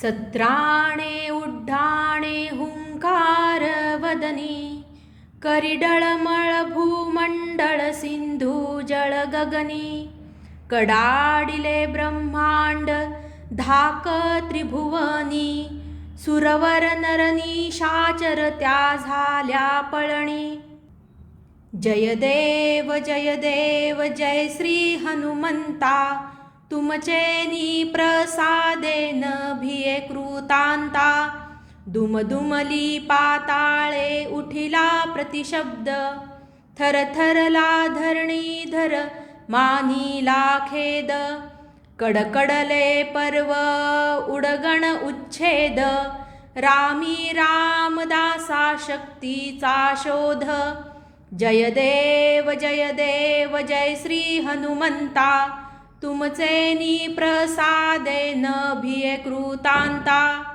सत्राणे उड्डाणे हुंकार वदनी करिडळमळ भूमंडळ सिंधू जळ गगनी कडाडिले ब्रह्मांड धाक त्रिभुवनी सुरवर नरनी शाचर त्या झाल्या पळणी. जय देव जय देव जय श्री हनुमंता तुमचे नी प्रसादेन भिये कृतांता. दुमदुमली पाताळे उठिला प्रतिशब्द. थरथरला धरणीधर मानिला खेद. कडकडले पर्व उडगण उच्छेद. रामी रामदासा शक्तीचा शोध. जय देव जय देव जय श्री हनुमंता. तुमचे नी प्रसादेन भिये कृतांता।